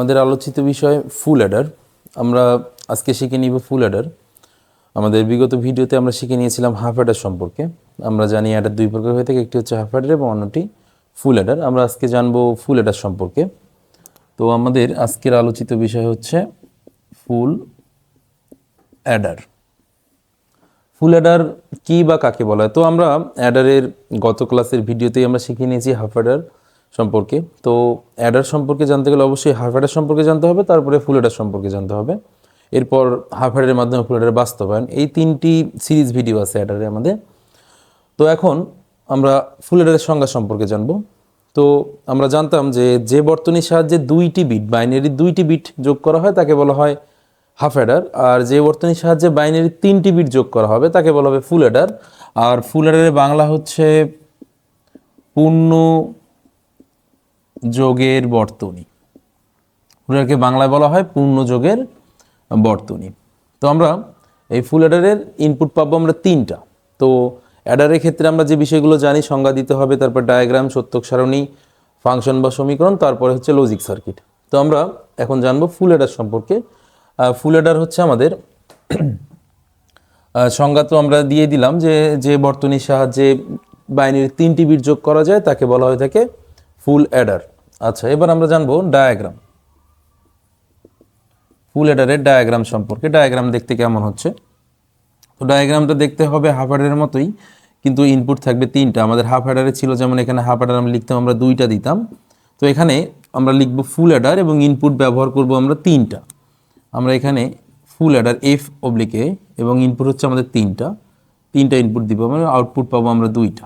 আমাদের আলোচিত বিষয় ফুল অ্যাডার। আমরা আজকে শিখে নিব ফুল অ্যাডার। আমাদের বিগত ভিডিওতে আমরা শিখে নিয়েছিলাম হাফ অ্যাডার সম্পর্কে। আমরা জানি অ্যাডার দুই প্রকার হয়ে থাকে, একটি হচ্ছে হাফ অ্যাডার এবং অন্যটি ফুল অ্যাডার। আমরা আজকে জানব ফুল অ্যাডার সম্পর্কে। তো আমাদের আজকের আলোচিত বিষয় হচ্ছে ফুল অ্যাডার। ফুল অ্যাডার কী বা কাকে বলা হয়? তো আমরা অ্যাডারের গত ক্লাসের ভিডিওতেই আমরা শিখে নিয়েছি হাফ অ্যাডার। সম্পর্কে। তো অ্যাডার সম্পর্কে জানতে গেলে অবশ্যই হাফ অ্যাডার সম্পর্কে জানতে হবে, তারপরে ফুল অ্যাডার সম্পর্কে জানতে হবে। এরপর হাফ অ্যাডারের মাধ্যমে ফুল অ্যাডার বাস্তবায়ন। এই তিনটি সিরিজ ভিডিও আছে অ্যাডারে আমাদের। তো এখন আমরা ফুল অ্যাডারের সংজ্ঞা সম্পর্কে জানব। তো আমরা জানতাম যে যে বর্তনীর সাহায্যে দুইটি বিট বাইনারি দুইটি বিট যোগ করা হয়, তাকে বলা হয় হাফ অ্যাডার আর যে বর্তনীর সাহায্যে বাইনারি তিনটি বিট যোগ করা হবে, তাকে বলা হবে ফুল অ্যাডার আর ফুল অ্যাডারের বাংলা হচ্ছে পূর্ণ যোগের বর্তনী। ফুলারকে বাংলায় বলা হয় পূর্ণ যোগের বর্তনী। তো আমরা এই ফুল অ্যাডারের ইনপুট পাবো আমরা তিনটা। তো অ্যাডারের ক্ষেত্রে আমরা যে বিষয়গুলো জানি, সংজ্ঞা দিতে হবে, তারপর ডায়াগ্রাম সত্যক সারণী ফাংশন বা সমীকরণ, তারপরে হচ্ছে লজিক সার্কিট তো আমরা এখন জানব ফুল অ্যাডার সম্পর্কে। ফুল অ্যাডার হচ্ছে আমাদের সংজ্ঞা তো আমরা দিয়ে দিলাম যে যে বর্তনীর সাহায্যে বাইনারি তিনটি বিট যোগ করা যায়, তাকে বলা হয়ে থাকে ফুল অ্যাডার আচ্ছা এবার আমরা জানব ডায়াগ্রাম ফুল অ্যাডারের ডায়াগ্রাম সম্পর্কে ডায়াগ্রাম দেখতে কেমন হচ্ছে? তো ডায়াগ্রামটা দেখতে হবে হাফ অ্যাডারের মতোই, কিন্তু ইনপুট থাকবে তিনটা। আমাদের হাফ অ্যাডারে ছিল, যেমন এখানে হাফ অ্যাডার আমরা লিখতাম, আমরা দুইটা দিতাম। তো এখানে আমরা লিখব ফুল অ্যাডার এবং ইনপুট ব্যবহার করব আমরা তিনটা। আমরা এখানে ফুল অ্যাডার এফ অবলিকে এবং ইনপুট হচ্ছে আমাদের তিনটা। তিনটা ইনপুট দিব আমরা আউটপুট পাবো আমরা দুইটা।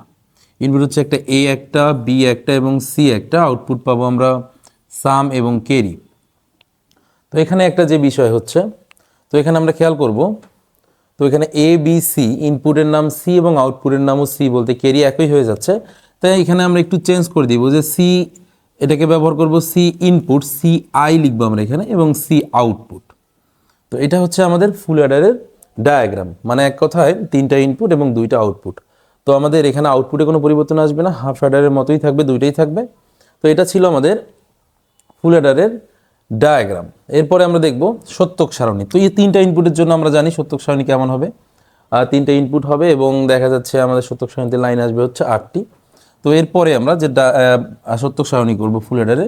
ইনপুট হচ্ছে একটা এ একটা বি একটা এবং সি একটা। আউটপুট পাবো আমরা সাম এবং কেরি তো এখানে একটা যে বিষয় হচ্ছে, তো এখানে আমরা খেয়াল করব, তো এখানে এ বি সি ইনপুটের নাম সি এবং আউটপুটের নামও সি বলতে কেরি একই হয়ে যাচ্ছে। তাই এখানে আমরা একটু চেঞ্জ করে দিব যে সি এটাকে ব্যবহার করব সি ইনপুট সি আই লিখব আমরা এখানে এবং সি আউটপুট তো এটা হচ্ছে আমাদের ফুল অ্যাডারের ডায়াগ্রাম মানে এক কথায় তিনটা ইনপুট এবং দুইটা আউটপুট তো আমাদের এখানে আউটপুটে কোনো পরিবর্তন আসবে না হাফ অ্যাডারের মতোই থাকবে, দুইটাই থাকবে। তো এটা ছিল আমাদের ফুল অ্যাডারের ডায়াগ্রাম এরপরে আমরা দেখব সত্যক সারণী। তো এই তিনটা ইনপুটের জন্য আমরা জানি সত্যক সারণী কেমন হবে। তিনটা ইনপুট হবে এবং দেখা যাচ্ছে আমাদের সত্যক সারণীতে লাইন আসবে হচ্ছে আটটি। তো এরপরে আমরা যে সত্যক সারণী করব ফুল অ্যাডারে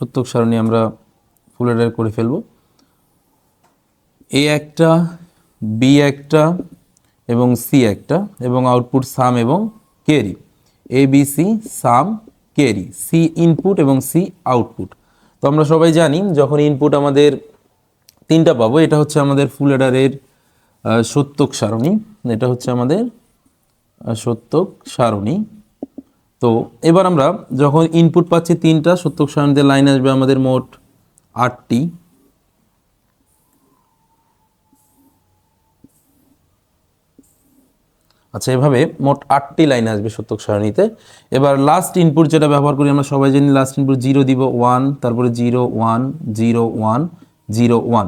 সত্যক সারণী আমরা ফুল অ্যাডার করে ফেলব। এ একটা বি একটা এবং সি একটা এবং আউটপুট সাম এবং carry A B C sum carry C input এবং সি আউটপুট। তো আমরা সবাই জানি যখন ইনপুট আমাদের তিনটা পাবো এটা হচ্ছে আমাদের ফুল আহ, সত্যক সারণী এটা হচ্ছে আমাদের সত্যক সারণী। তো এবার আমরা যখন ইনপুট পাচ্ছি তিনটা সত্যক সারণীতে লাইন আসবে আমাদের মোট আটটি। আচ্ছা এভাবে মোট আটটি লাইন আসবে সত্যক সারণীতে এবার লাস্ট ইনপুট যেটা ব্যবহার করি আমরা সবাই জানি লাস্ট ইনপুট জিরো দিব ওয়ান তারপরে zero one zero one zero one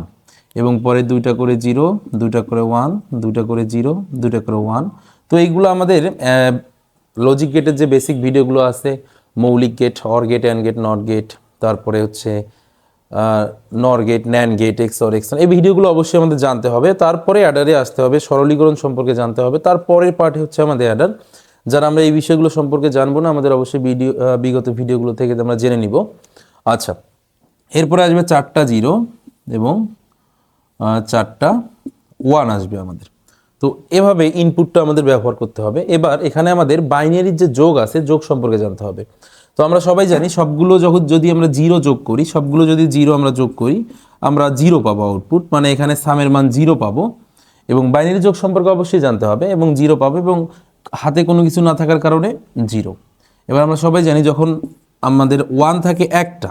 এবং পরে দুইটা করে জিরো দুইটা করে ওয়ান দুইটা করে জিরো দুইটা করে ওয়ান তো এইগুলো আমাদের লজিক গেটের যে বেসিক ভিডিওগুলো আছে, মৌলিক gate or gate and gate not gate তারপরে হচ্ছে nor gate nand gate X or X এই ভিডিওগুলো অবশ্যই আমাদের জানতে হবে। তারপরে অ্যাডারে আসতে হবে, সরলীকরণ সম্পর্কে জানতে হবে। তারপরের পার্টে হচ্ছে আমাদের অ্যাডার যারা আমরা এই বিষয়গুলো সম্পর্কে জানব না, আমাদের অবশ্যই ভিডিও বিগত ভিডিওগুলো থেকে আমরা জেনে নিব। আচ্ছা এরপরে আসবে চারটা জিরো এবং চারটা ওয়ান আসবে আমাদের। তো এভাবে ইনপুটটা আমাদের ব্যবহার করতে হবে। এবার এখানে আমাদের বাইনারির যে যোগ আছে, যোগ সম্পর্কে জানতে হবে। তো আমরা সবাই জানি সবগুলো যখন যদি আমরা জিরো যোগ করি, সবগুলো যদি জিরো আমরা যোগ করি, আমরা জিরো পাবো আউটপুট মানে এখানে সামের মান জিরো পাবো। এবং বাইনারি যোগ সম্পর্কে অবশ্যই জানতে হবে এবং জিরো পাবো এবং হাতে কোনো কিছু না থাকার কারণে জিরো এবার আমরা সবাই জানি যখন আমাদের ওয়ান থাকে একটা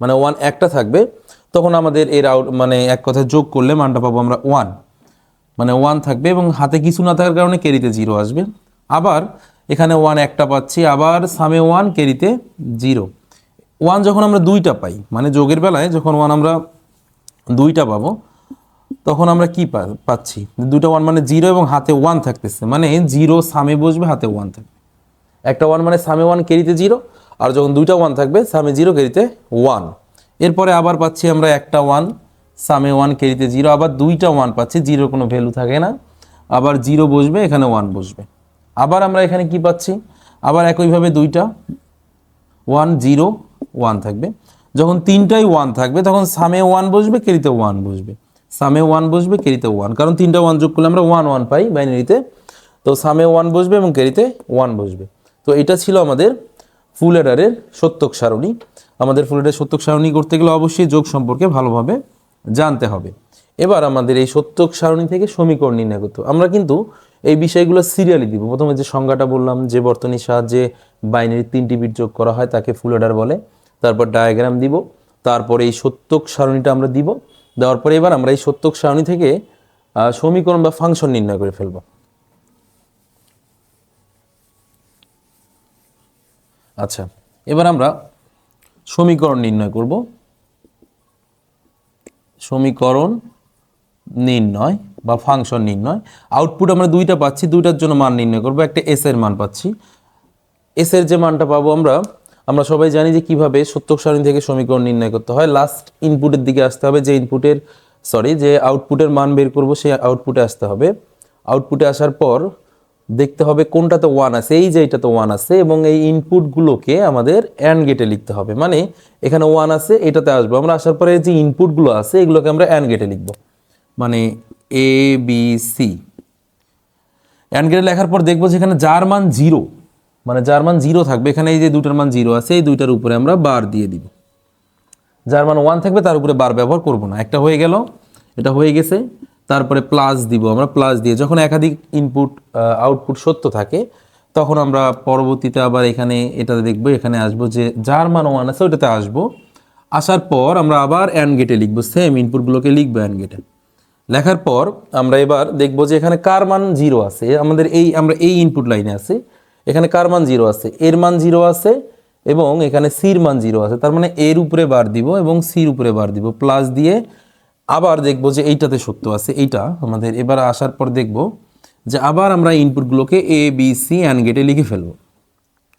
মানে ওয়ান একটা থাকবে, তখন আমাদের এর আউট মানে এক কথায় যোগ করলে মানটা পাবো আমরা ওয়ান মানে ওয়ান থাকবে এবং হাতে কিছু না থাকার কারণে কেরিতে জিরো আসবে। আবার এখানে ওয়ান একটা পাচ্ছি, আবার সামে ওয়ান কেরিতে জিরো ওয়ান যখন আমরা দুইটা পাই মানে যোগের বেলায় যখন ওয়ান আমরা দুইটা পাবো, তখন আমরা কি পাচ্ছি? দুটো ওয়ান মানে জিরো এবং হাতে ওয়ান থাকতেছে। মানে জিরো সামে বসবে, হাতে ওয়ান থাকবে। একটা ওয়ান মানে সামে ওয়ান কেরিতে জিরো আর যখন দুইটা ওয়ান থাকবে সামে জিরো কেরিতে ওয়ান এরপরে আবার পাচ্ছি আমরা একটা ওয়ান সামে ওয়ান কেরিতে জিরো আবার দুইটা ওয়ান পাচ্ছি জিরোর কোনো ভ্যালু থাকে না। আবার জিরো বসবে, এখানে ওয়ান বসবে। আবার আমরা এখানে কি পাচ্ছি? আবার একইভাবে দুইটা ওয়ান জিরো ওয়ান থাকবে। যখন তিনটাই ওয়ান থাকবে, তখন সামে ওয়ান বসবে কেরিতে ওয়ান বসবে। সামে ওয়ান বসবে কেরিতে ওয়ান কারণ তিনটা ওয়ান যোগ করলে আমরা ওয়ান ওয়ান পাই বাইনারিতে তো সামে ওয়ান বসবে এবং কেরিতে ওয়ান বসবে। তো এটা ছিল আমাদের ফুল এডারের সত্যক সারণী। আমাদের ফুল এডারের সত্যক সারণী করতে গেলে অবশ্যই যোগ সম্পর্কে ভালোভাবে জানতে হবে। এবার আমাদের এই সত্যক সারণী থেকে সমীকরণ নির্ণয় করতে। আমরা কিন্তু এই বিষয়গুলো সিরিয়ালি দিব। প্রথমে যে সংজ্ঞাটা বললাম, যে বর্তনীর সাহায্যে বাইনারি তিনটি বিট যোগ করা হয়, তাকে ফুল অর্ডার বলে। তারপর ডায়াগ্রাম দিব। তারপরে এই সত্যক সারণীটা আমরা দিব। দেওয়ার পরে এবার আমরা এই সত্যক সারণী থেকে সমীকরণ বা ফাংশন নির্ণয় করে ফেলব। আচ্ছা এবার আমরা সমীকরণ নির্ণয় করব। সমীকরণ নির্ণয় বা ফাংশন নির্ণয়। আউটপুট আমরা দুইটা পাচ্ছি, দুইটার জন্য মান নির্ণয় করব। একটা এস এর মান পাচ্ছি। এস এর যে মানটা পাবো আমরা আমরা সবাই জানি যে কীভাবে সত্যক সারণী থেকে সমীকরণ নির্ণয় করতে হয়। লাস্ট ইনপুটের দিকে আসতে হবে, যে ইনপুটের সরি যে আউটপুটের মান বের করব, সেই আউটপুটে আসতে হবে। আউটপুটে আসার পর দেখতে হবে কোনটাতে ওয়ান আছে, এই যে এটাতে ওয়ান আছে এবং এই ইনপুটগুলোকে আমাদের অ্যান্ড গেটে লিখতে হবে। মানে এখানে ওয়ান আছে, এটাতে আসব। আমরা আসার পরে যে ইনপুটগুলো আছে, এগুলোকে আমরা অ্যান্ড গেটে লিখব। মানে এ বি সি অ্যান্ড গেটে লেখার পর দেখব যেখানে যার মান জিরো মানে যার মান জিরো থাকবে, এখানে এই যে দুটার মান জিরো আছে, এই দুইটার উপরে আমরা বার দিয়ে দিব। যার মান ওয়ান থাকবে, তার উপরে বার ব্যবহার করব না। একটা হয়ে গেল, এটা হয়ে গেছে। তারপরে প্লাস দিব, আমরা প্লাস দিয়ে, যখন একাধিক ইনপুট আউটপুট সত্য থাকে, তখন আমরা পরবর্তীতে আবার এখানে এটাতে দেখব, এখানে আসব যে যার মান ওয়ান আছে ওইটাতে আসব। আসার পর আমরা আবার অ্যান্ড গেটে লিখব সেম ইনপুটগুলোকে লিখব অ্যান্ড গেটে লেখার পর আমরা এবার দেখব যে এখানে কার মান জিরো আছে আমাদের এই, আমরা এই ইনপুট লাইনে আছে, এখানে কার মান জিরো আছে? এর মান জিরো আছে এবং এখানে সির মান জিরো আছে, তার মানে এর উপরে বার দিব এবং সির উপরে বার দিব প্লাস দিয়ে আবার দেখব যে এইটাতে সত্য আছে, এইটা আমাদের এবার আসার পর দেখব যে আবার আমরা ইনপুটগুলোকে এ বি সি অ্যান্ড গেটে লিখে ফেলব।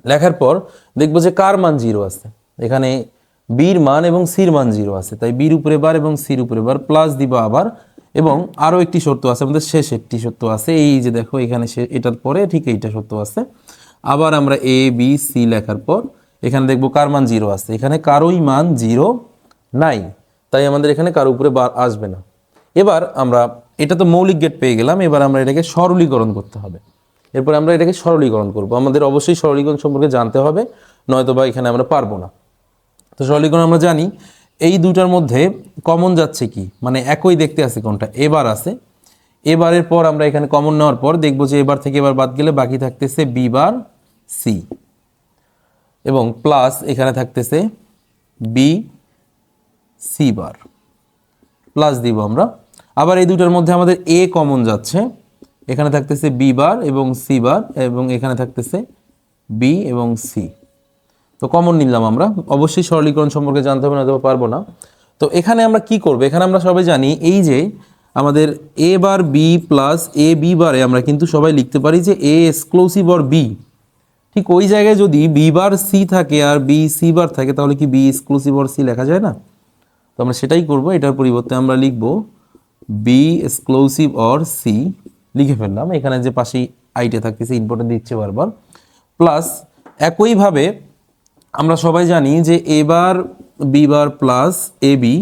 লেখার পর দেখব যে কার মান জিরো আছে। এখানে বির মান এবং সির মান জিরো আছে। তাই বির উপরে বার এবং সির উপরে বার প্লাস দিব আবার এবং আরও একটি শর্ত আছে, আমাদের শেষ একটি সত্য আছে। এই যে দেখো, এখানে এটার পরে ঠিক এইটা সত্য আছে। আবার আমরা এ বি সি লেখার পর এখানে দেখব কার মান জিরো আছে। এখানে কারোই মান জিরো নাই। তাই আমাদের এখানে কারও উপরে বার আসবে না। এবার আমরা, এটা তো মৌলিক গেট পেয়ে গেলাম, এবার আমরা এটাকে সরলীকরণ করতে হবে। এরপর আমরা এটাকে সরলীকরণ করব। আমাদের অবশ্যই সরলীকরণ সম্পর্কে জানতে হবে নয়তো বা এখানে আমরা পারব না। তো সরলীকরণ আমরা জানি, এই দুটার মধ্যে কমন যাচ্ছে কি? মানে একই দেখতে আছে কোনটা, এবার আছে। এবারের পর আমরা এখানে কমন নেওয়ার পর দেখব যে এবার থেকে এবার বাদ গেলে বাকি থাকতেছে বি বার সি এবং প্লাস এখানে থাকতেছে বি সি বার প্লাস দিব আমরা। আবার এই দুটার মধ্যে আমাদের এ কমন যাচ্ছে। এখানে থাকতেছে বি বার এবং সি বার এবং এখানে থাকতেছে বি এবং সি তো কমন নিলাম আমরা। অবশ্যই সরলীকরণ সম্পর্কে জানতে হবে না তো পারব না। তো এখানে আমরা কি করব? এখানে আমরা সবাই জানি এই যে আমাদের A bar B plus A B বারে আমরা কিন্তু সবাই লিখতে পারি যে এ এক্সক্লুসিভ অর বি ঠিক ওই জায়গায় যদি বি বার সি থাকে আর বি সি বার থাকে, তাহলে কি বি এক্সক্লুসিভ অর সি লেখা যায় না? তো আমরা সেটাই করব, এটার পরিবর্তে আমরা লিখব বি এক্সক্লুসিভ অর সি লিখে ফেললাম। এখানে যে পাশেই আইটে থাকতেছে ইম্পর্টেন্ট দিচ্ছে বারবার। প্লাস একইভাবে আমরা সবাই জানি যে এবার B bar plus A B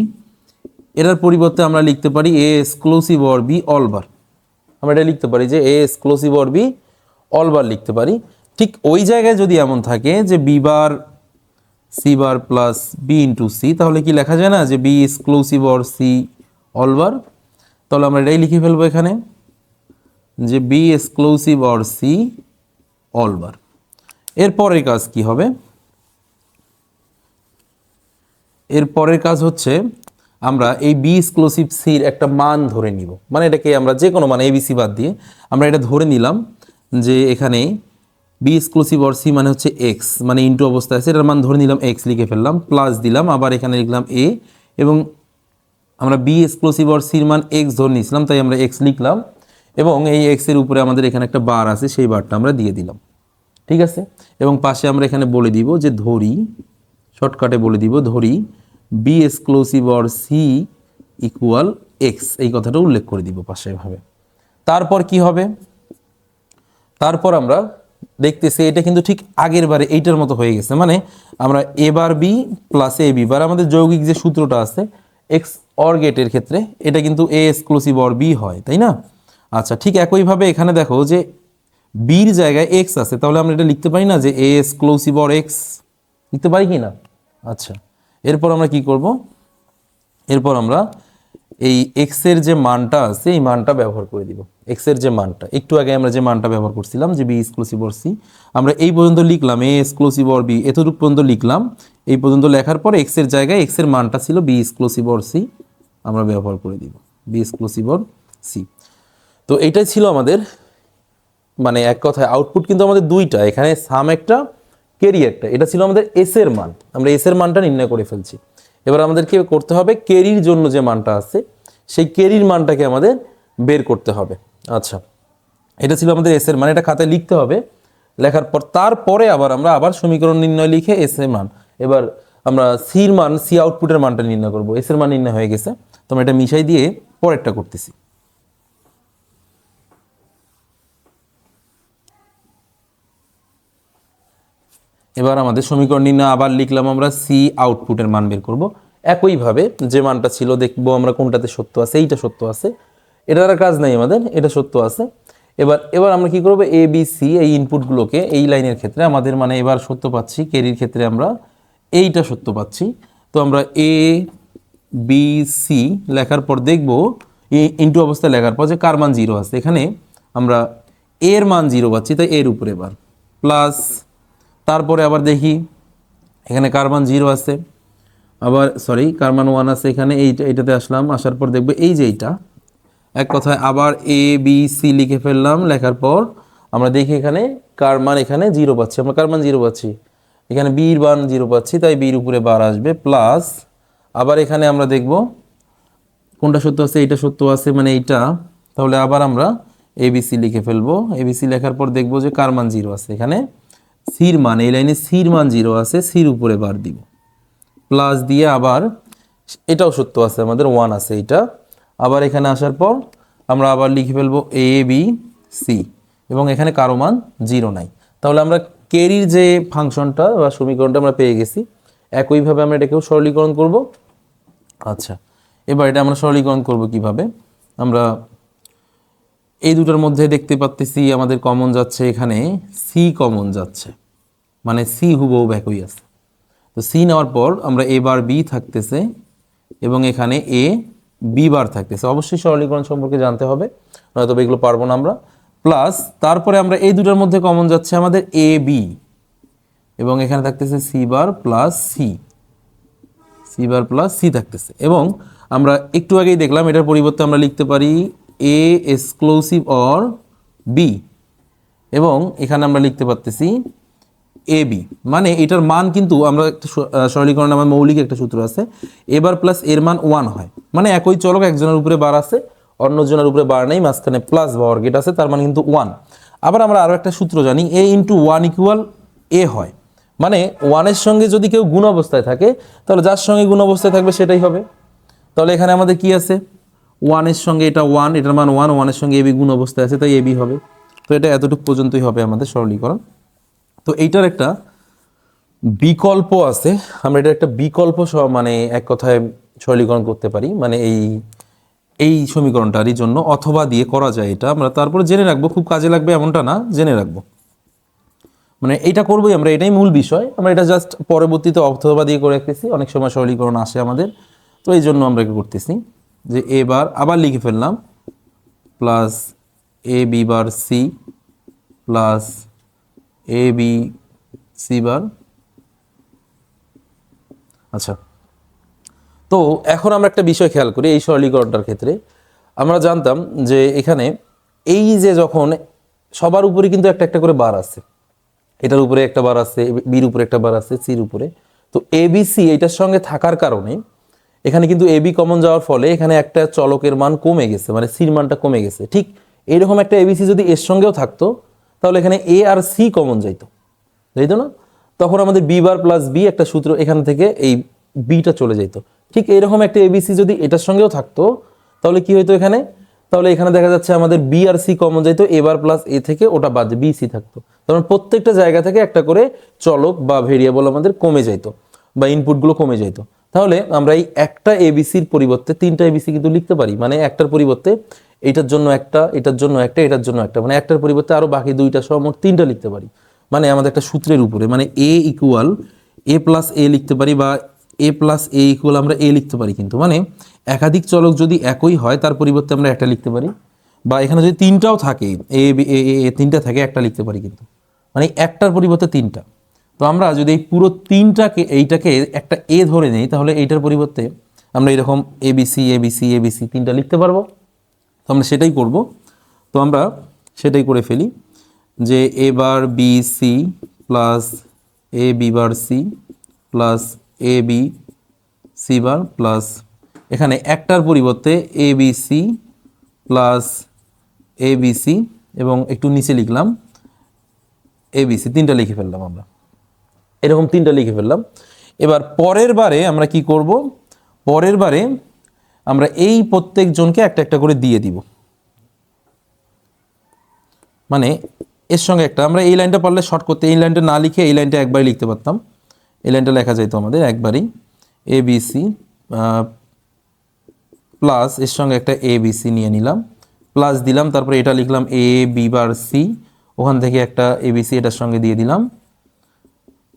এটার পরিবর্তে আমরা লিখতে পারি A exclusive or B whole bar আমরা এটা লিখতে পারি যে A exclusive or B whole bar লিখতে পারি। ঠিক ওই জায়গায় যদি এমন থাকে যে B bar C bar plus B into C তাহলে কি লেখা যায় না যে B exclusive or C whole bar তাহলে আমরা এটাই লিখে ফেলব এখানে, যে B exclusive or C whole bar এর পরের কাজ কি হবে? এর পরের কাজ হচ্ছে আমরা এই বি এক্সক্লুসিভ সির একটা মান ধরে নিব। মানে এটাকে আমরা যে কোনো মান এবিসি বাদ দিয়ে আমরা এটা ধরে নিলাম যে এখানে বি এক্সক্লুসিভ অর সি মানে হচ্ছে এক্স মানে ইন্টু অবস্থায় আছে। এটার মান ধরে নিলাম এক্স লিখে ফেললাম প্লাস দিলাম, আবার এখানে লিখলাম এ এবং আমরা বি এক্সক্লুসিভ অর সির মান এক্স ধরে নিয়েছিলাম, তাই আমরা এক্স লিখলাম, এবং এই এক্সের উপরে আমাদের এখানে একটা বার আছে, সেই বারটা আমরা দিয়ে দিলাম। ঠিক আছে? এবং পাশে আমরা এখানে বলে দিব যে ধরি শর্টকাটে বলে দিব, ধরি B exclusive or C equal X এই কথাটা উল্লেখ করে দিব পাশে এভাবে। তারপর কি হবে? তারপর আমরা দেখতেছি, এটা কিন্তু ঠিক আগের বারে এইটার মতো হয়ে গেছে। মানে আমরা A bar B plus A B bar আমাদের যৌগিক যে সূত্রটা আছে এক্স অর গেটের ক্ষেত্রে এটা কিন্তু এ এক্সক্লুসিভ অর বি হয়, তাই না? আচ্ছা ঠিক একইভাবে এখানে দেখো যে বির জায়গায় এক্স আছে, তাহলে আমরা এটা লিখতে পারি না যে এ এক্সক্লুসিভ অর এক্স লিখতে পারি কি না? আচ্ছা এরপর আমরা কি করব? এরপর আমরা এই এক্সের যে মানটা আছে, এই মানটা ব্যবহার করে দিব। এক্সের যে মানটা, একটু আগে আমরা যে মানটা ব্যবহার করছিলাম, যে বি এক্সক্লুসিভ অর সি আমরা এই পর্যন্ত লিখলাম এ এক্সক্লুসিভ অর বি এতটুকু পর্যন্ত লিখলাম, এই পর্যন্ত লেখার পর এক্সের জায়গায় এক্সের মানটা ছিল বি এক্সক্লুসিভ অর সি আমরা ব্যবহার করে দিব বি এক্সক্লুসিভ অর সি তো এইটাই ছিল আমাদের মানে এক কথায় আউটপুট কিন্তু আমাদের দুইটা, এখানে সাম একটা কেরি একটা, এটা ছিল আমাদের এস এর মান, আমরা এস এর মানটা নির্ণয় করে ফেলছি। এবার আমাদেরকে করতে হবে কেরির জন্য যে মানটা আছে, সেই কেরির মানটাকে আমাদের বের করতে হবে। আচ্ছা। এটা ছিল আমাদের এস এর মান। এটা খাতায় লিখতে হবে। লেখার পর তারপরে আবার আমরা আবার সমীকরণ নির্ণয় লিখে এস এর মান। এবার আমরা সির মান সি আউটপুটের মানটা নির্ণয় করব। এস এর মান নির্ণয় হয়ে গেছে। তো আমরা এটা মিশাই দিয়ে পরেরটা করতেছি। এবার আমাদের সমীকরণ নির্ণয় আবার লিখলাম আমরা সি আউটপুটের মান বের করব। একইভাবে যে মানটা ছিল দেখব আমরা কোনটাতে সত্য আছে, এইটা সত্য আছে। এটার আর কাজ নাই আমাদের, এটা সত্য আছে। এবার এবার আমরা কি করব? এ বি সি এই ইনপুটগুলোকে এই লাইনের ক্ষেত্রে আমাদের মানে এবার সত্য পাচ্ছি কেরির ক্ষেত্রে আমরা এইটা সত্য পাচ্ছি। তো আমরা এ বি সি লেখার পর দেখব ইনটু অবস্থায় লেখার পর যে কার মান জিরো আছে। এখানে আমরা এর মান জিরো পাচ্ছি, তাই এর উপরে এবার। প্লাস তারপরে আবার দেখি, এখানে কার্বন জিরো আছে। আবার সরি কার্বন ওয়ান আছে এখানে, এইটা এইটাতে আসলাম, আসার পর দেখব এই যে এইটা এক কথায় আবার এ বি সি লিখে ফেললাম, লেখার পর আমরা দেখি এখানে কার্মান এখানে জিরো পাচ্ছি। আমরা কার্মান জিরো পাচ্ছি? এখানে বির মান জিরো পাচ্ছি, তাই বির উপরে বার আসবে প্লাস আবার এখানে আমরা দেখব কোনটা সত্য আছে, এইটা সত্য আছে মানে এইটা। তাহলে আবার আমরা এবিসি লিখে ফেলব। এবিসি লেখার পর দেখব যে কার মান জিরো আছে। এখানে সির মান, এই লাইনে সির মান জিরো আছে সির উপরে বার দিব। প্লাস দিয়ে আবার, এটাও সত্য আছে, আমাদের ওয়ান আছে এটা আবার এখানে আসার পর আমরা আবার লিখে ফেলব এ বি সি এবং এখানে কারও মান জিরো নাই। তাহলে আমরা কেরির যে ফাংশনটা বা সমীকরণটা আমরা পেয়ে গেছি, একইভাবে আমরা এটাকেও সরলীকরণ করব। আচ্ছা এবার এটা আমরা সরলীকরণ করব কীভাবে? আমরা এই দুটোর মধ্যে দেখতে পাচ্তেছি আমাদের কমন যাচ্ছে এখানে সি কমন যাচ্ছে মানে সি হুবহু একই আছে। তো সি নেওয়ার পর আমরা এবার বি থাকতেছে এবং এখানে এ বি বার থাকতেছে। অবশ্যই সরলীকরণ সম্পর্কে জানতে হবে নয়তো এগুলো পারব না আমরা। প্লাস তারপরে আমরা এই দুটোর মধ্যে কমন যাচ্ছে আমাদের এ বি এবং এখানে থাকতেছে C bar plus C C bar plus C থাকতেছে। এবং আমরা একটু আগেই দেখলাম, এটার পরিবর্তে আমরা লিখতে পারি এ এক্সক্লুসিভ অর বি এবং এখানে আমরা লিখতে পারতেছি এ বি মানে এটার মান কিন্তু আমরা একটা সরলীকরণ আমার মৌলিক একটা সূত্র আছে। এবার প্লাস এর মান ওয়ান হয়। মানে একই চলক, একজনের উপরে বার আছে, অন্যজনের উপরে বার নেই, মাঝখানে প্লাস বা অর্গেট আছে, তার মানে কিন্তু ওয়ান আবার আমরা আরও একটা সূত্র জানি A into one equal A হয়। মানে ওয়ানের সঙ্গে যদি কেউ গুণ অবস্থায় থাকে, তাহলে যার সঙ্গে গুণ অবস্থায় থাকবে সেটাই হবে। তাহলে এখানে আমাদের কি আছে? ওয়ানের সঙ্গে এটা ওয়ান এটার মান ওয়ান ওয়ানের সঙ্গে এবি গুণ অবস্থায় আছে, তাই এবি হবে। তো এটা এতটুকু পর্যন্তই হবে আমাদের সরলীকরণ। তো এইটার একটা বিকল্প আছে। আমরা এটা একটা বিকল্প মানে এক কথায় সরলীকরণ করতে পারি মানে এই এই সমীকরণটারই জন্য, অথবা দিয়ে করা যায় এটা। আমরা তারপরে জেনে রাখব, খুব কাজে লাগবে এমনটা না, জেনে রাখব। মানে এইটা করবোই আমরা, এটাই মূল বিষয়। আমরা এটা জাস্ট পরবর্তীতে অথবা দিয়ে করে রাখতেছি, অনেক সময় সরলীকরণ আসে আমাদের। তো এই জন্য আমরা এটা করতেছি, যে এবার আবার লিখে ফেললাম plus A B bar C plus A B C bar আচ্ছা। তো এখন আমরা একটা বিষয় খেয়াল করি এই সরলীকরণটার ক্ষেত্রে। আমরা জানতাম যে এখানে এই যে যখন সবার উপরে কিন্তু একটা একটা করে বার আছে। এটার উপরে একটা বার আছে বির উপরে একটা বার আছে সির উপরে। তো এবিসি এটার সঙ্গে থাকার কারণে এখানে কিন্তু এবি কমন যাওয়ার ফলে এখানে একটা চলকের মান কমে গেছে মানে সির মানটা কমে গেছে। ঠিক এইরকম একটা এবিসি যদি এর সঙ্গেও থাকতো তাহলে এখানে এ আর সি কমন যাইতো। যাইতো না? তখন আমাদের বি বার প্লাস বি একটা সূত্র এখান থেকে এই বিটা চলে যেত ঠিক এইরকম একটা এবিসি যদি এটার সঙ্গেও থাকতো, তাহলে কি হইতো এখানে? তাহলে এখানে দেখা যাচ্ছে আমাদের বি আর সি কমন যাইতো এবার প্লাস এ থেকে ওটা বাদ বি সি থাকতো। তখন প্রত্যেকটা জায়গা থেকে একটা করে চলক বা ভেরিয়েবল আমাদের কমে যাইতো বা ইনপুটগুলো কমে যাইতো। তাহলে আমরা এই একটা এবিসির পরিবর্তে তিনটা এবিসি কিন্তু লিখতে পারি। মানে একটার পরিবর্তে এটার জন্য একটা, এটার জন্য একটা, এটার জন্য একটা। মানে একটার পরিবর্তে আরও বাকি দুইটা সহ মোট তিনটা লিখতে পারি। মানে আমাদের একটা সূত্রের উপরে। মানে এ ইকুয়াল এ প্লাস এ লিখতে পারি বা এ প্লাস এ ইকুয়াল আমরা এ লিখতে পারি কিন্তু। মানে একাধিক চলক যদি একই হয়, তার পরিবর্তে আমরা একটা লিখতে পারি। বা এখানে যদি তিনটাও থাকে এ তিনটা থাকে, একটা লিখতে পারি কিন্তু। মানে একটার পরিবর্তে তিনটা। তো আমরা যদি এই পুরো তিনটাকে, এইটাকে একটা এ ধরে নিই, তাহলে এইটার পরিবর্তে আমরা এরকম A B C A B C A B C তিনটা লিখতে পারব। তো আমরা সেটাই করব। তো আমরা সেটাই করে ফেলি যে A bar B C plus A B bar C plus A B C bar plus এখানে একটার পরিবর্তে A B C plus A B C এবং একটু নিচে লিখলাম এ বি সি তিনটা লিখে ফেললাম আমরা। এরকম তিনটা লিখে ফেললাম। এবার পরের বারে আমরা কি করব? পরের বারে আমরা এই প্রত্যেকজনকে একটা একটা করে দিয়ে দিব। মানে এর সঙ্গে একটা, আমরা এই লাইনটা পারলে শর্ট করতে, এই লাইনটা না লিখে এই লাইনটা একবারই লিখতে পারতাম। এই লাইনটা লেখা যেত আমাদের একবারই। এ বি সি প্লাস এর সঙ্গে একটা এ বি সি নিয়ে নিলাম। প্লাস দিলাম, তারপরে এটা লিখলাম এ বি বার সি ওখান থেকে একটা এ বি সি এটার সঙ্গে দিয়ে দিলাম।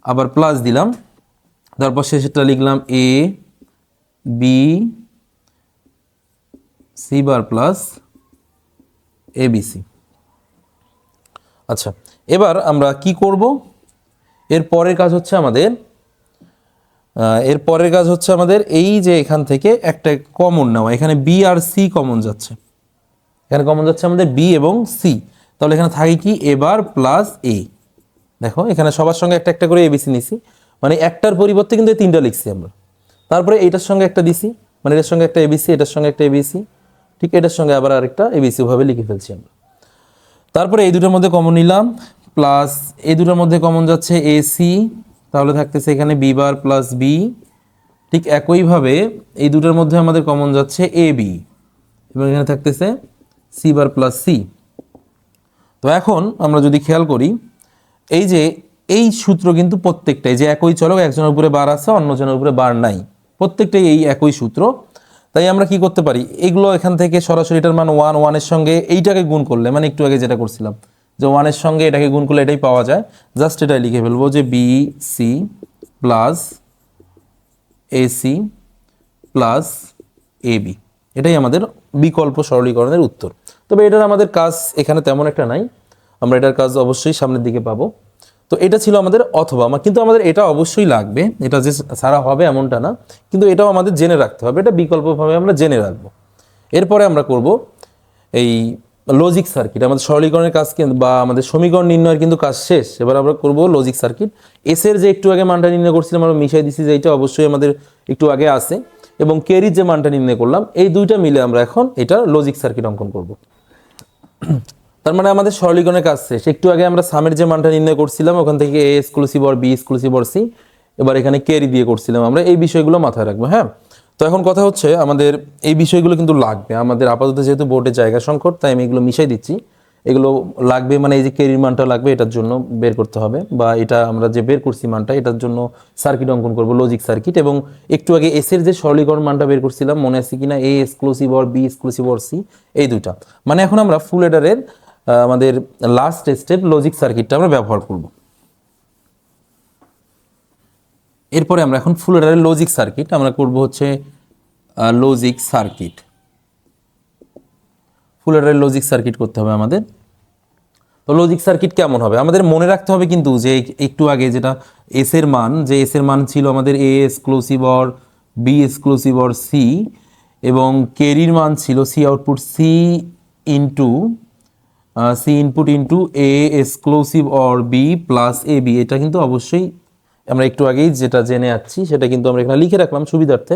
আবার প্লাস দিলাম। তারপর শেষেরটা লিখলাম A B C bar plus A B C আচ্ছা এবার আমরা কি করব? এর পরের কাজ হচ্ছে আমাদের এর পরের কাজ হচ্ছে আমাদের এই যে এখান থেকে একটা কমন নেওয়া। এখানে বি আর সি কমন যাচ্ছে। এখানে কমন যাচ্ছে আমাদের বি এবং সি তাহলে এখানে থাকে কি? এবার প্লাস এ দেখো, এখানে সবার সঙ্গে একটা একটা করে এবিসি নিছি। মানে একটার পরিবর্তে কিন্তু এই তিনটা লিখছি আমরা। তারপরে এইটার সঙ্গে একটা দিছি মানে এটার সঙ্গে একটা এবিসি এটার সঙ্গে একটা এবিসি ঠিক এটার সঙ্গে আবার আরেকটা এবিসি ভাবে লিখে ফেলছি আমরা। তারপরে এই দুটোর মধ্যে কমন নিলাম প্লাস এই দুটোর মধ্যে কমন যাচ্ছে এসি তাহলে থাকতেছে এখানে বি বার প্লাস বি ঠিক একইভাবে এই দুটোর মধ্যে আমাদের কমন যাচ্ছে এ বি এবং এখানে থাকতেছে সি বার প্লাস সি তো এখন আমরা যদি খেয়াল করি এই যে, এই সূত্র কিন্তু প্রত্যেকটাই, যে একই চলক একজনের উপরে বার আছে, অন্যজনের উপরে বার নাই। প্রত্যেকটাই এই একই সূত্র। তাই আমরা কি করতে পারি? এগুলো এখান থেকে সরাসরি এটার মান ওয়ান ওয়ানের সঙ্গে এইটাকে গুণ করলে মানে একটু আগে যেটা করছিলাম, যে ওয়ানের সঙ্গে এটাকে গুণ করলে এটাই পাওয়া যায়। জাস্ট এটাই লিখে ফেলব যে B C plus AC plus A B এটাই আমাদের বিকল্প সরলীকরণের উত্তর। তবে এটার আমাদের কাজ এখানে তেমন একটা নাই। আমরা এটার কাজ অবশ্যই সামনের দিকে পাবো। তো এটা ছিল আমাদের অথবা আমা- কিন্তু আমাদের এটা অবশ্যই লাগবে। এটা যে সারা হবে এমনটা না। কিন্তু এটাও আমাদের জেনে রাখতে হবে। এটা বিকল্পভাবে আমরা জেনে রাখব। এরপরে আমরা করব এই লজিক সার্কিট আমাদের সরলীকরণের কাজ বা আমাদের সমীকরণ নির্ণয়ের কিন্তু কাজ শেষ। এবার আমরা করব লজিক সার্কিট এসের যে একটু আগে মানটা নির্ণয় করছিলাম, আমরা মিশাই দিছি যে এটা অবশ্যই আমাদের একটু আগে আছে। এবং কেরির যে মানটা নির্ণয় করলাম, এই দুইটা মিলে আমরা এখন এটা লজিক সার্কিট অঙ্কন করব। তার মানে আমাদের সরলীকরণের কাজ শেষ। একটু আগে আমরা সামের যে মানটা নির্ণয় করছিলাম, ওখান থেকে A exclusive or B exclusive or C এবার এখানে ক্যারি দিয়ে করছিলাম। আমরা এই বিষয়গুলো মাথায় রাখব হ্যাঁ? তো এখন কথা হচ্ছে, আমাদের এই বিষয়গুলো কিন্তু লাগবে। আমাদের আপাতত যেহেতু বোর্ডের জায়গা সংকট, তাই আমি এগুলো মিশাই দিচ্ছি। এগুলো লাগবে মানে এই যে ক্যারির মানটা লাগবে, এটার জন্য বের করতে হবে। বা এটা আমরা যে বের করছি মানটা, এটার জন্য সার্কিট অঙ্কন করব লজিক সার্কিট এবং একটু আগে এস এর যে সরলীকরণ মানটা বের করছিলাম, মনে আছে কিনা? A exclusive or B exclusive or C এই দুইটা। মানে এখন আমরা ফুল এডারের আমাদের লাস্ট স্টেপ লজিক সার্কিটটা আমরা ব্যবহার করব। এরপরে আমরা এখন ফুল এডারের লজিক সার্কিট আমরা করব হচ্ছে লজিক সার্কিট ফুল এডারের লজিক সার্কিট করতে হবে আমাদের। তো লজিক সার্কিট কেমন হবে? আমাদের মনে রাখতে হবে কিন্তু যে একটু আগে যেটা এস এর মান, যে এস এর মান ছিল আমাদের A exclusive or B exclusive or C এবং কেরির মান ছিল C output C into C input into A exclusive or B plus A B এটা কিন্তু অবশ্যই আমরা একটু আগেই যেটা জেনে যাচ্ছি, সেটা কিন্তু আমরা এখানে লিখে রাখলাম সুবিধার্থে।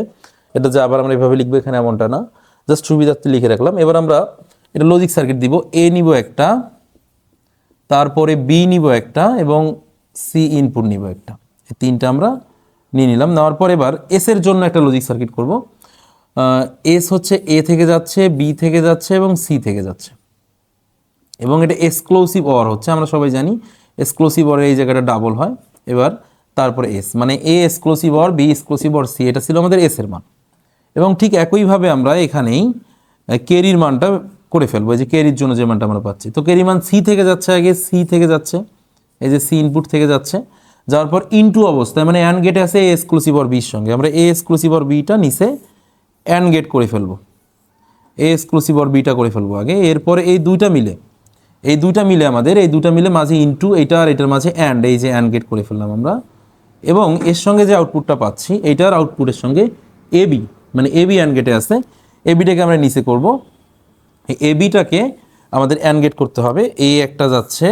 এটা যে আবার আমরা এভাবে লিখব এখানে এমনটা না জাস্ট সুবিধার্থে লিখে রাখলাম। এবার আমরা এটা লজিক সার্কিট দিব। এ নিব একটা, তারপরে বি নিব একটা, এবং সি ইনপুট নিব একটা। এই তিনটা আমরা নিয়ে নিলাম। নেওয়ার পর এবার এস এর জন্য একটা লজিক সার্কিট করব। এস হচ্ছে এ থেকে যাচ্ছে বি থেকে যাচ্ছে, এবং সি থেকে যাচ্ছে। এবং এটা এক্সক্লুসিভ অর হচ্ছে, আমরা সবাই জানি এক্সক্লুসিভ অর এই জায়গাটা ডাবল হয়। এবার তারপরে এস মানে A exclusive or B exclusive or C এটা ছিল আমাদের এস এর মান। এবং ঠিক একইভাবে আমরা এখানেই কেরির মানটা করে ফেলব। এই যে কেরির জন্য যে মানটা আমরা পাচ্ছি। তো কেরি মান সি থেকে যাচ্ছে আগে সি থেকে যাচ্ছে। এই যে সি ইনপুট থেকে যাচ্ছে। যাওয়ার পর ইনটু অবস্থায় মানে অ্যান্ড গেটে আছে এ এক্সক্লুসিভ অর বির সঙ্গে। আমরা এ এক্সক্লুসিভ অর বিটা নিচে অ্যান্ড গেট করে ফেলব। এ এক্সক্লুসিভ অর বিটা করে ফেলব আগে। এরপরে এই দুইটা মিলে এই দুইটা মিলে আমাদের, এই দুইটা মিলে মাঝে ইনটু এটা আর এটার মাঝে অ্যান্ড এই যে অ্যান্ড গেট করে ফেললাম আমরা। এবং এর সঙ্গে যে আউটপুটটা পাচ্ছি, এইটার আউটপুটের সঙ্গে এবি মানে এবি অ্যান্ড গেটে আছে। এবিটাকে আমরা নিচে করব। এবিটাকে আমাদের অ্যান্ড গেট করতে হবে। এ একটা যাচ্ছে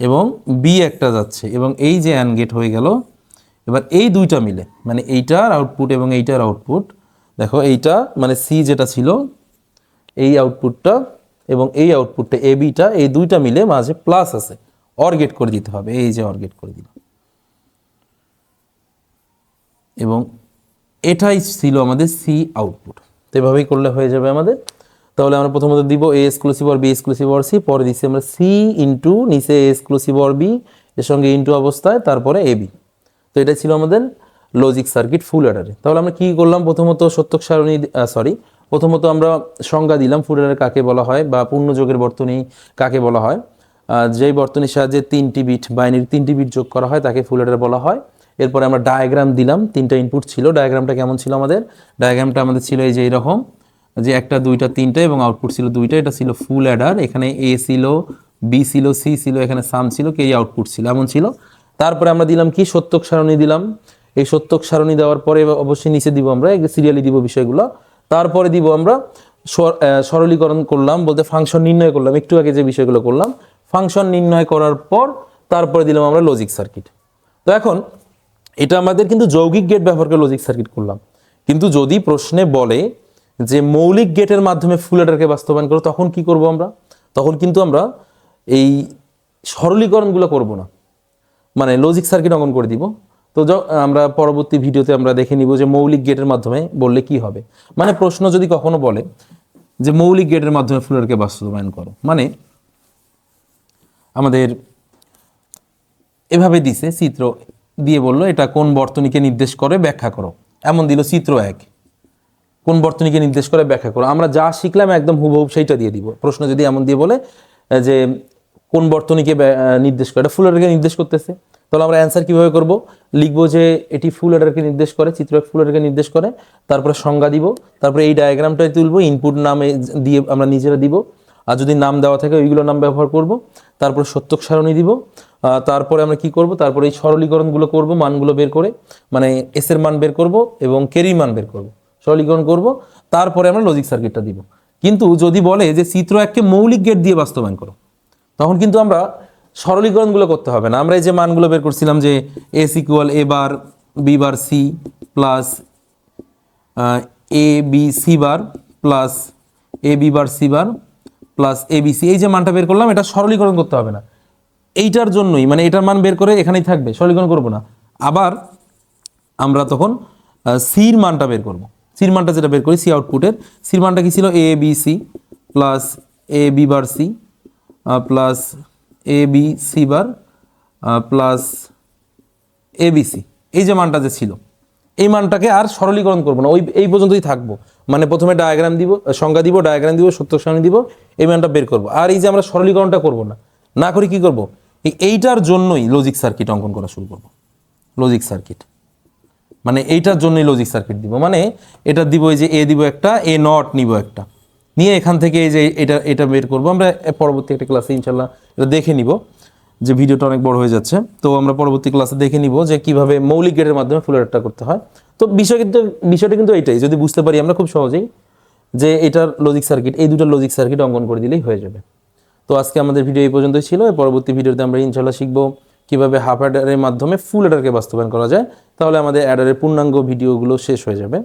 এবং বি একটা যাচ্ছে এবং এই যে অ্যান্ড গেট হয়ে গেল, এবার এই দুইটা মিলে মানে এইটার আউটপুট এবং এইটার আউটপুট দেখো এইটা মানে সি যেটা ছিল, এই আউটপুটটা এবং এই আউটপুটটা এ বিটা এই দুইটা মিলে মাঝে প্লাস আছে। অর গেট করে দিতে হবে। এই যে অর গেট করে দিলাম। এবং এটাই ছিল আমাদের সি আউটপুট তো এভাবেই করলে হয়ে যাবে আমাদের। তাহলে আমরা প্রথমত দিব A exclusive or B exclusive or C পরে দিচ্ছি আমরা সি ইন্টু নিচে এ এক্সক্লুসিভ অর বি এর সঙ্গে ইন্টু অবস্থায়, তারপরে এ বি তো এটা ছিল আমাদের লজিক সার্কিট ফুল অ্যাডারে তাহলে আমরা কি করলাম? প্রথমত সত্যক সারণী সরি প্রথমত আমরা সংজ্ঞা দিলাম অ্যাডার কাকে বলা হয় বা পূর্ণযোগের বর্তনী কাকে বলা হয়। যেই বর্তনীর সাহায্যে তিনটি বিট, বাইনারি তিনটি বিট যোগ করা হয়, তাকে ফুল অ্যাডার বলা হয়। এরপরে আমরা ডায়াগ্রাম দিলাম, তিনটা ইনপুট ছিল। ডায়াগ্রামটা কেমন ছিল আমাদের? ডায়াগ্রামটা আমাদের ছিল এই যে এইরকম, যে একটা, দুইটা, তিনটা এবং আউটপুট ছিল দুইটা। এটা ছিল ফুল অ্যাডার, এখানে এ ছিল, বি ছিল, সি ছিল, এখানে সাম ছিল, কে আউটপুট ছিল, এমন ছিল। তারপরে আমরা দিলাম কি? সত্যক সারণী দিলাম। এই সত্যক সারণী দেওয়ার পরে অবশ্যই নিচে দিব আমরা সিরিয়ালি দিব বিষয়গুলো। তারপরে দিব আমরা সর- সরলীকরণ করলাম, বলতে ফাংশন নির্ণয় করলাম। একটু আগে যে বিষয়গুলো করলাম ফাংশন নির্ণয় করার পর তারপরে দিলাম আমরা লজিক সার্কিট তো এখন, এটা আমাদের কিন্তু যৌগিক গেট ব্যবহার করে লজিক সার্কিট করলাম। কিন্তু যদি প্রশ্নে বলে যে মৌলিক গেটের মাধ্যমে ফুল অ্যাডারকে বাস্তবায়ন করো, তখন কি করব আমরা? তখন কিন্তু আমরা এই সরলীকরণগুলো করব না। মানে লজিক সার্কিট অঙ্কন করে দিব। তো আমরা পরবর্তী ভিডিওতে আমরা দেখে নিব যে মৌলিক গেটের মাধ্যমে বললে কি হবে। মানে প্রশ্ন যদি কখনো বলে যে মৌলিক গেটের মাধ্যমে ফুলেরকে বাস্তবায়ন করো মানে আমাদের এভাবে দিছে, চিত্র দিয়ে বলল, এটা কোন বর্তনীকে নির্দেশ করে ব্যাখ্যা করো। এমন দিল চিত্র এক। কোন বর্তনীকে নির্দেশ করে ব্যাখ্যা করো। আমরা যা শিখলাম একদম হুবহু সেইটা দিয়ে দিব। প্রশ্ন যদি এমন দিয়ে বলে, যে কোন বর্তনীকে নির্দেশ করে, এটা ফুল অর্ডারকে নির্দেশ করতেছে। তাহলে আমরা অ্যান্সার কীভাবে করব? লিখব যে এটি ফুল অর্ডারকে নির্দেশ করে, চিত্র এক ফুল অর্ডারকে নির্দেশ করে, তারপরে সংজ্ঞা দিব, তারপরে এই ডায়াগ্রামটাই তুলবো ইনপুট নামে দিয়ে আমরা নিজেরা দিব, আর যদি নাম দেওয়া থাকে ওইগুলো নাম ব্যবহার করব, তারপরে সত্যক সারণী দিব তারপরে আমরা কি করব? তারপরে এই সরলীকরণগুলো করব, মানগুলো বের করে মানে এস এর মান বের করব এবং কেরি মান বের করব, সরলীকরণ করব, তারপরে আমরা লজিক সার্কিটটা দিব। কিন্তু যদি বলে যে চিত্র এককে মৌলিক গেট দিয়ে বাস্তবায়ন করো, তখন কিন্তু আমরা সরলীকরণগুলো করতে হবে না। আমরা এই যে মানগুলো বের করছিলাম যে S equal A bar B bar C plus A B C bar plus A B bar C bar plus A B C এই যে মানটা বের করলাম, এটা সরলীকরণ করতে হবে না। এইটার জন্যই মানে এটার মান বের করে এখানেই থাকবে, সরলীকরণ করব না। আবার আমরা তখন সির মানটা বের করব। সির মানটা যেটা বের করি সি আউটপুটের সির মানটা কি ছিল? A B C plus A B bar C plus A B C bar plus ABC এই যে মানটা যে ছিল, এই মানটাকে আর সরলীকরণ করব না। ওই, এই পর্যন্তই থাকব। মানে প্রথমে ডায়াগ্রাম দিব, সংজ্ঞা দিব ডায়াগ্রাম দিব, সত্য সারণী দিব, এই মানটা বের করব। আর এই যে আমরা সরলীকরণটা করব না না করে কি করব? এই, এইটার জন্যই লজিক সার্কিট অঙ্কন করা শুরু করব। লজিক সার্কিট মানে এইটার জন্যই লজিক সার্কিট দিব। মানে এটা দিব এই যে এ দিব একটা এ নট নিব একটা। নিয়ে এখান থেকে এই যে এটা এটা বের করব। আমরা পরবর্তী একটা ক্লাসে ইনশাল্লাহ এটা দেখে নিব যে ভিডিওটা অনেক বড় হয়ে যাচ্ছে। তো আমরা পরবর্তী ক্লাসে দেখে নিব যে কীভাবে মৌলিক গেটের মাধ্যমে ফুলের একটা করতে হয়। তো বিষয় কিন্তু, বিষয়টা কিন্তু এইটাই, যদি বুঝতে পারি আমরা খুব সহজেই যে এটার লজিক সার্কিট এই দুটো লজিক সার্কিট অঙ্কন করে দিলেই হয়ে যাবে। তো আজকে আমাদের ভিডিও এই পর্যন্তই ছিল। পরবর্তী ভিডিওতে আমরা ইনশাল্লাহ শিখব কীভাবে হাফ অ্যাডারের মাধ্যমে ফুল অ্যাডারকে বাস্তবায়ন করা যায়। তাহলে আমাদের অ্যাডারের পূর্ণাঙ্গ ভিডিওগুলো শেষ হয়ে যাবে।